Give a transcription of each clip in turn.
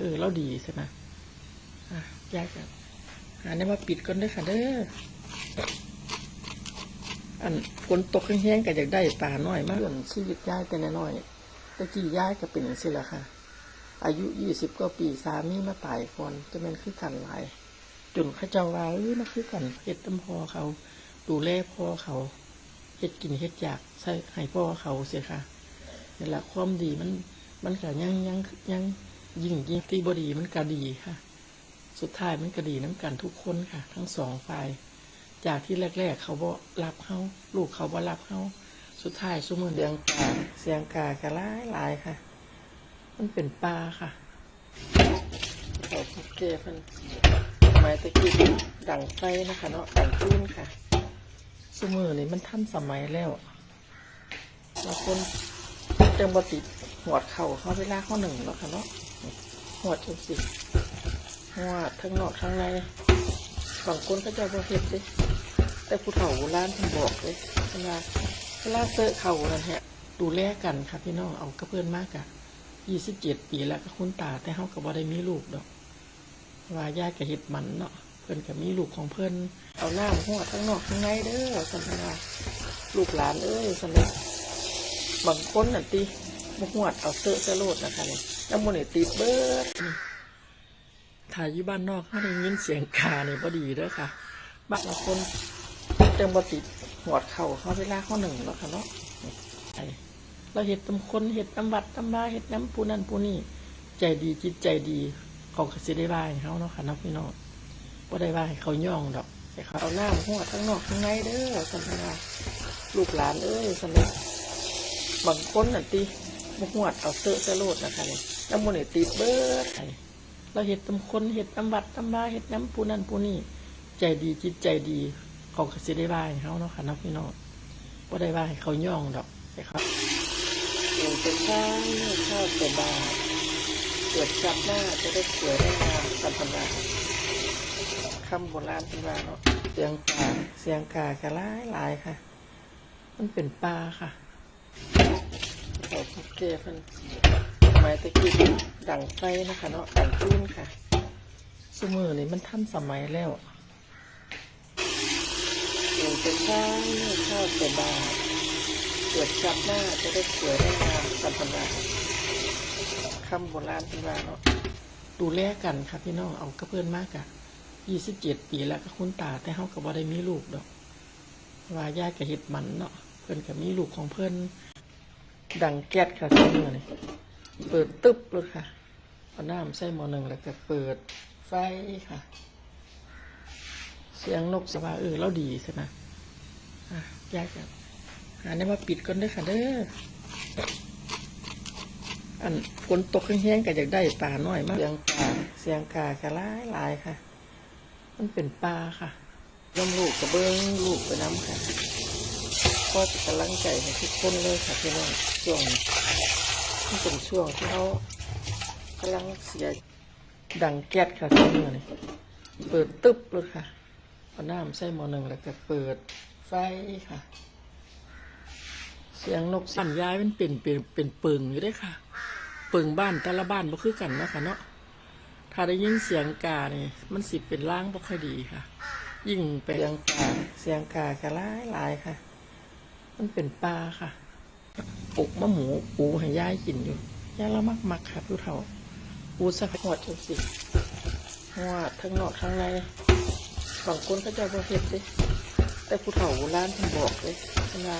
เออเราดีใช่ไหมอะยายจะหาเนี่ยมาปิดก่อนด้อค่ะเด้ออันฝนตกแห้งๆก็อยากได้ป่าหน้อยมากเรื่องชีวิตยายแต่น้อยต่กี้ยายก็เป็นอย่างนี้แหละค่ะ อายุยี่สิบกว่าปีสามีมาตายก่อนจะเป็นคือกันหลายจนข้าเจ้าว่าเอ้ยมาคือกันเฮ็ดตำพอเขา ดูแลพ่อเขาเฮ็ดกินเฮ็ดอยากใส่ให้พ่อเขาเสียค่ะนี่แหละความดีมันมันก็ยังยังยัง ยิ่งยิ่งที่บดีมันก็ดีค่ะ สุดท้ายมันก็ดีน้ำกันทุกคนค่ะ ทั้งสองฝ่าย จากที่แรก ๆ เขาบ่รับเขาลูกเขาบ่รับเขาสุดท้ายสมือเดียงกาเสียงกากระหลายหลายค่ะ มันเป็นปลาค่ะเขาเกเพันไม้ตะกี้ดังไฟนะคะเนาะดังขึ้นค่ะสมือนี่มันทันสมัยแล้วบางคนจังบติด หัวดเข่าเขาเวลาเขาหนึ่งแล้วค่ะเนาะหัวดจังสิหัวดทั้งนอกทั้งในบางคนก็จะบ่เห็ดเลยแต่ผู้เฒ่าโบราณท่านบอกเลยเวลาเวลาเซอะเข่านั่นฮะดูแลกันค่ะพี่น้องเอากระเพื่อนมากอะยี่สิบเจ็ดปีแล้วก็คุณตาแต่เขาก็บ่ได้มีลูกดอกว่าญาติกับเห็ดมันเนาะเพิ่นกับมีลูกของเพิ่อนเอาหน้าหัวทั้งนอกทั้งในเด้อสันทนาลูกหลานเอ้ยสันเลยบางคนน่ะติ บกหวดเอาเสื้อเสื้อโลดนะคะเนี่ยน้ำมันนี่ยติดเบิดนี่ถ่ายอยู่บ้านนอกเขาได้ยินเสียงกาเนี่ยพอดีเด้อค่ะบางคนจังบ่ติดหัวดเข่าเขาเวลาเขาหนึ่งแล้วค่ะเนาะเราเห็ดตำคนเห็ดตำบัดตำบาเห็ดน้ำปูนั่นปูนี่ใจดีจิตใจดีเขาก็สิได้ว่าให้เขาเนาะค่ะน้องพี่น้องบ่ได้ว่าให้เขาย่องดอกให้เขาเอาหน้ามาหัวทั้งนอกทั้งในเด้อสันทนาลูกหลานเอ้ยสันเลยบางคนน่ะติ บกหวดเอาเสื้อเสื้อโลดนะคะนี่น้ำมันนี่ติดเบิดไอ้เราเห็ดตำคนเห็ดตำบัดตำบาเห็ดน้ำปูนั่นปูนี่ใจดีจิตใจดีเขาก็สิได้ว่าให้เขาเนาะค่ะน้องพี่น้องบ่ได้ว่าให้เขาย่องดอกให้เขาเองเป็นข้าวข้าวแต่บาเกิดจับหน้าจะได้สวยได้งามสัมพันธ์คำโบราณเป็นว่าเนาะเสียงกาเสียงกากระหลายหลายค่ะ มันเป็นปลาค่ะ ขาพวกเกเพันไม้ตะกี้ดังไฟนะคะเนาะดังขึ้นค่ะสมือนี่มันทันสมัยแล้วเองเป็นข้าวข้าวแต่บาเกิดจับหน้าจะได้สวยได้งามสัมพันธ์คำโบราณเป็นว่าเนาะดูแลกันค่ะพี่น้องเอากระเพื่อนมากอะยี่สิบเจ็ดปีแล้วก็คุณตาแต่เขาก็บ่ได้มีลูกดอก ว่าญาติกับเห็ดหมันเนาะเพื่อนกับมีลูกของเพื่อน ดังแก๊สค่ะเสมอนี่เปิดตึ๊บเลยค่ะเอาน้ำใส่หม้อหนึ่งแล้วก็เปิดไฟค่ะ เสียงนกสว่าเออเราดีใช่ไหมอะยายจะหาเนี่ยมาปิดก่อนด้อค่ะเด้ออันฝนตกแห้งๆก็อยากได้ปลาหน้อยมากเสียงกาเสียงกากระหลายหลายค่ะ มันเป็นปลาค่ะย่อมลูกกระเบื้องลูกไปน้ำค่ะ ก็จะกำลังใจให้ทุกคนเลยค่ะพี่น้องช่วงที่เป็นช่วงที่เขากำลังเสียดังแก๊สค่ะที่มือนี่เปิดตึ๊บเลยค่ะเอาน้ำใส่หม้อหนึ่งแล้วก็เปิดไฟค่ะ เสียงนกสั่นย้ายมันเป็นเป็นเป็นปึงอยู่ด้อค่ะปึงบ้านแต่ละบ้านบ่คือกันเนาะค่ะเนาะถ้าได้ยินเสียงกาเนี่ยมันสิเป็นล่างบ่ค่อยดีค่ะ ยิ่งเป็นเสียงกาเสียงกากระหลายหลายค่ะ มันเป็นปลาค่ะปลุกมะหมูปูให้ย่ายกินอยู่ย่าละมักมักค่ะผู้เฒ่าปูสักหัวจังสิหัวทั้งนอกทั้งในบางคนก็จะบ่เห็ดเลยแต่ผู้เฒ่าโบราณท่านบอกเลยเวลา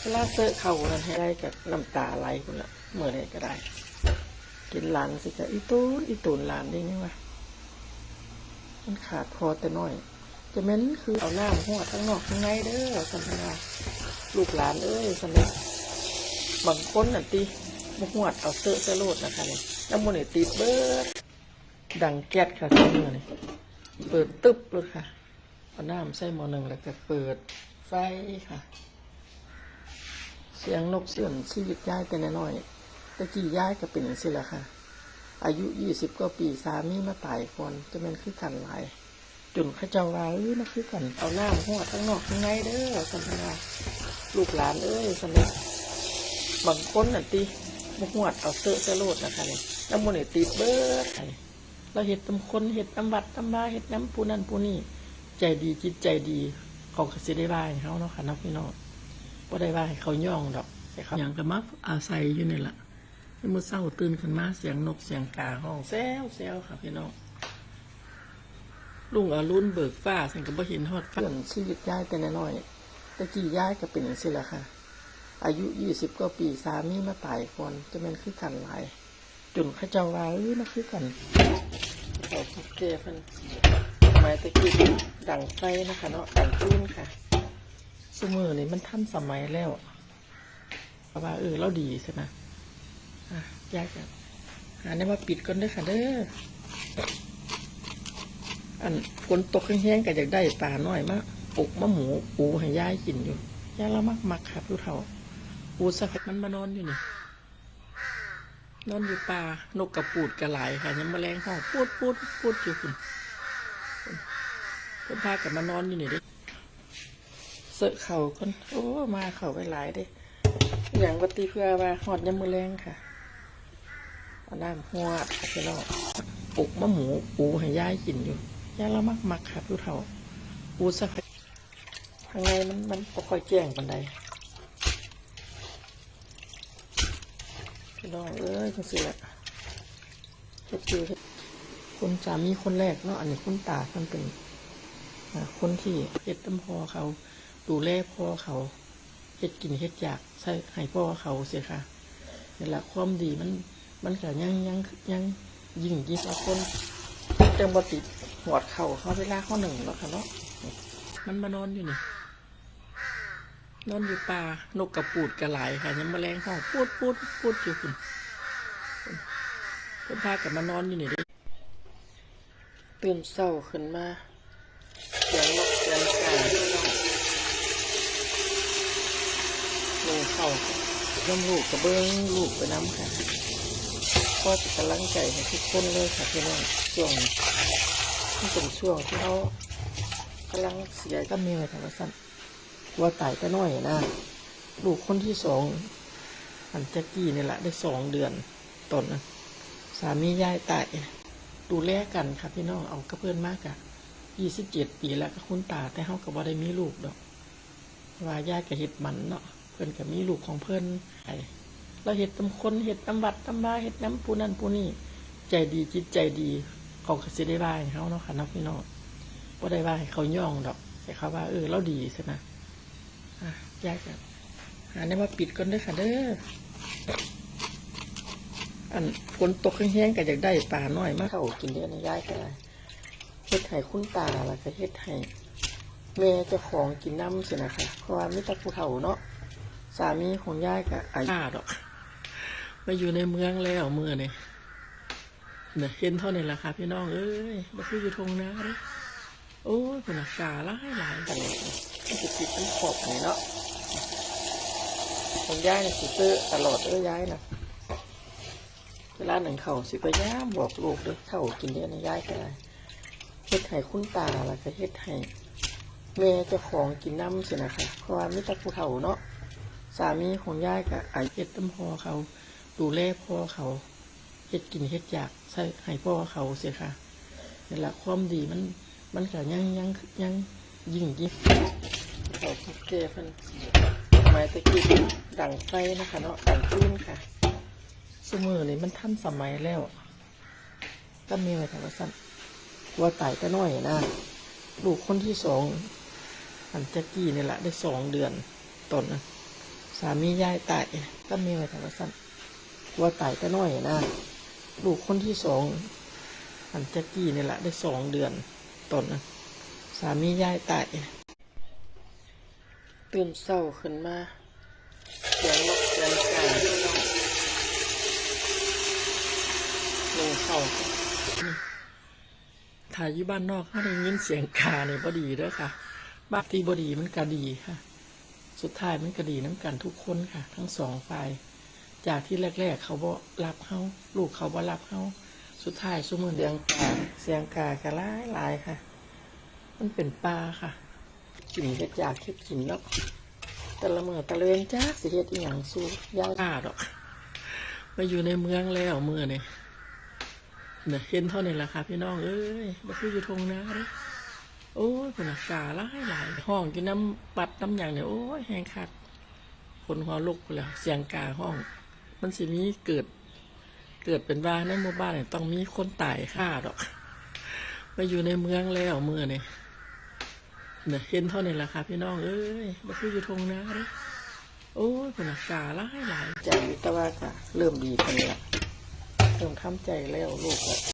เวลาเซอะเข่านั่นให้ได้กับน้ำตาไหลคนละเมื่อไรก็ได้ กินหลานสิจะอีตูนอีตูนหลานได้ไงวะมันขาดพอแต่น้อย จะเม้นคือเอาหน้าหัวทั้งนอกทั้งในเด้อสันทนา ลูกหลานเอ้ยสนเลยบางคนน่ะติบกหวดเอาเสื้อเสื้อโลดนะคะนี่น้ำมันนี่ติดเบิดดังแก๊สค่ะที่มือนี่ยเปิดตึ๊บเลยค่ะเอาน้ำใส่หม้อหนึ่งแล้วก็เปิดไฟค่ะ เสียงนกเสียงชีวิตย้ายแต่น้อยตะกี้ย้ายก็เป็นอย่างนี้แหละค่ะ อายุยี่สิบกว่าปีสามีมาตายก่อนจะเป็นคือกันหลายจนข้าเจ้าว่าเอ้ยมาคือกันเอาหน้าหัวทั้งนอกทั้งในเด้อสันทนา ลูกหลานเอ้ยสันเลยบางคนน่ะติบบกหวดเอาเตอะเสะโลดนะคะนี่น้ำมันนี่ติดเบิดไเราเห็ดตำคนเห็ดตำบัดตำบาเห็ดน้ำปูนั่นปูนี่ใจดีจิตใจดีเขาก็สิได้บายเขาเนาะค่ะน้องพี่น้องบ่ได้ว่าให้เขาย่องดอกแต่เขาอย่างกับมักอาศัยอยู่นี่แหละเมื่อเศร้าตื่นขึ้นมาเสียงนกเสียงกาห้องแซวแซวค่ะพี่น้องลุงอรุณเบิกฟ้าสังก็บ่เห็นฮอดฟ้าเรื่องชีวิตยายแต่น้อย ต่กี้ยายก็เป็นอย่างนี้แหละค่ะ อายุยี่สิบกว่าปีสามีมาตายก่อนจะแม่นคือกันหลายจนข้าเจ้าว่าเอ้ยมาคือกันเขาทุกเกเพันสมัยตะกี้ดังไฟนะคะเนาะดังขึ้นค่ะสมือนี่มันทันสมัยแล้วเว่าเออเราดีใช่ไหมอะยากจังหาเนี่ยมาปิดก่อนด้อค่ะเด้ออันฝนตกแห้งๆก็อยากได้ปลาน้อยมาก ปลุกมะหมูปูให้ยายกินอยู่ยายเรามักมักค่ะผู้เฒ่าปูสักมันมานอนอยู่นี่นอนอยู่ป่านกกระปูดกระไหลค่ะยังแมลงห้องพูดพูดพูดอยู่คุณเพิ่นพากันมานอนอยู่นี่ด้เสอะเข่าคนโอ้มาเข่าไปหลายเด้อย่างปฏิเพื่อว่าหอดยามมือแรงค่ะเอาน้ำหัวดค่ะพี่น้องปลุกมะหมูปูให้ยายกินอยู่ยายเรามักมักค่ะผู้เฒ่าปูสัก ข้างในมันมันบ่ค่อยแจ้งปันใดพี่น้องเอ้ยจังสิละเฮ็ดคือเฮ็ดคนสามีคนแรกเนาะอันนี้คุณตาท่านเป็นอ่าคนที่เฮ็ดต้มพ่อเขา ดูแลพ่อเขาเฮ็ดกินเฮ็ดอยากใส่ให้พ่อเขาเสียค่ะนี่แหละความดีมันมันก็ยังยังยังยิ่งยิ่งกว่าคนจังบ่ติดหัวดเข่าเขาเวลาเขาหนึ่งแล้วค่ะเนาะมันมานอนอยู่นี่ นอนอยู่ป่านกกระปูดกระไหลค่ะยังแมลงห้องพูดพูดพูดอยู่คุณเพิ่นพากันมานอนอยู่นี่เด้ตื่นเศร้าขึ้นมาเสียงนกเสียงกาลงเข้าย่อมลูกกระเบื้องลูกไปน้ำค่ะพ่อจะกำลังใจให้ทุกคนเลยค่ะพี่น้องช่วงนี่เป็นช่วงที่เขากำลังเสียก็มีอะไว้ทำมาสั้น ว่าตายแต่น้อยนะลูกคนที่สองอันจ็กกี้นี่แหละได้สองเดือนตนนะสามียายตายดูแลกันค่ะพี่น้องเอากระเพื่อนมากอะยี่สิบเจ็ดปีแล้วก็คุณตาแต่เขาก็บ่าได้มีลูกดอก ว่ายายกับเห็ดหมันเนาะเพื่อนกับมีลูกของเพื่อนไอเราเห็ดตำคนเห็ดตำบัดตำบาเห็ดน้ำปูนั่นปูนี่ใจดีจิตใจดีเขาก็สิได้บายเขาเนาะค่ะน้องพี่น้องบ่าได้บายเขาย่องดอกแต่เขาว่าเออเราดีใช่ไหม ยากจังหาเนี่ยมาปิดก่อนด้อค่ะเด้อ อันฝนตกแห้งๆก็อยากได้ปลาน้อยมากเขากินเด้อนะยายก็ได้เฮ็ดไห้คุณตาแล้วก็เฮ็ดไห้แม่จ้าของกินน้ำสินะคะเพราะว่าม่ตะผู้เฒ่าเนาะสามีของยายก็อายุดอกมาอยู่ในเมืองแล้วเมื่อนี่เนี่ยเห็นเท่านี้แหละค่ะพี่น้องเอ้ยมาคืออยู่ทงนาเด้อ โอ้ยเป็นอากาศหลายหลายกันเลยมันจะติดมันขอบไหนเนาะคนย้ายเนี่ยสิซื้อตลอดเอ้ยย้ายนะเวลาหนึ่งเข่าสิไปย่ามบอกลูกเด้อเข่ากินเด้อนะย้ายก็ได้เฮ็ดไห้คุณตาแล้วก็เฮ็ดไห้แม่เจ้าของกินน้ำสินะคะเพราะว่าไม่ตะผู้เฒ่าเนาะสามีของย้ายก็อายุเฮ็ดต้มพอเขาดูแลพ่อเขาเฮ็ดกินเฮ็ดอยากใส่ให้พ่อเขาเสียค่ะนี่แหละความดีมัน มันก็ยังยังยังยิ่งยิ่งเขาเกเพันสมัยตะกี้ดังไฟนะคะเนาะดังขึ้นค่ะสมือนี่มันทันสมัยแล้วก็มีไว้ทำสั้นว่าตายแต่น้อยนะลูกคนที่สองอันจ็กกี้นี่แหละได้สองเดือนตนนะสามียายตายก็มีไว้ทำสั้นว่าตายแต่น้อยนะลูกคนที่สองอันจ็กกี้นี่แหละได้สองเดือน ตอนนะสามียายตายตื่นเศร้าขึ้นมาเสียงนกเสียงกาลงเข้าถ่ายอยู่บ้านนอกถ้าได้ยินเสียงกาเนี่ยพอดีเด้อค่ะ บ้านที่บดีมันก็ดีค่ะ สุดท้ายมันก็ดีน้ำกันทุกคนค่ะ ทั้งสองฝ่าย จากที่แรก ๆ เขาบ่รับเขาลูกเขาบ่รับเขา สุดท้ายสมือเสียงกาเสียงกากระไล่ลายค่ะ มันเป็นปลาค่ะกินเฮ็อยากเฮ็ดกินแล้วแต่ละเมือตะเลงจ้าสิเฮ็ดอีหยังสู้ยายป้าดอกมาอยู่ในเมืองแล้วเมื่อนี่เนี่ยเห็นเท่านี้แหละค่ะพี่น้องเอ้ยมาคืออยู่ทงนาเด้โอ้ยคนอากาหลายหลายห้องกินน้ำปัดน้ำอย่างเนี่ยโอ้ยแหงคักคนหัวลุกไปแล้วเสียงกาห้อง มันสิมีเกิด เกิดเป็นว่าในหมู่บ้านเนี่ยต้องมีคนตายฆ่าดอก มาอยู่ในเมืองแล้วเมื่อนี่เนี่ยเห็นเท่านี้แหละค่ะพี่น้องเอ้ยมาคืออยู่ทงนาเลยโอ้ยคนอากาหลายหลายใจแต่ว่าก็เริ่มดีขึ้นละเริ่มทำใจแล้วลูกอะ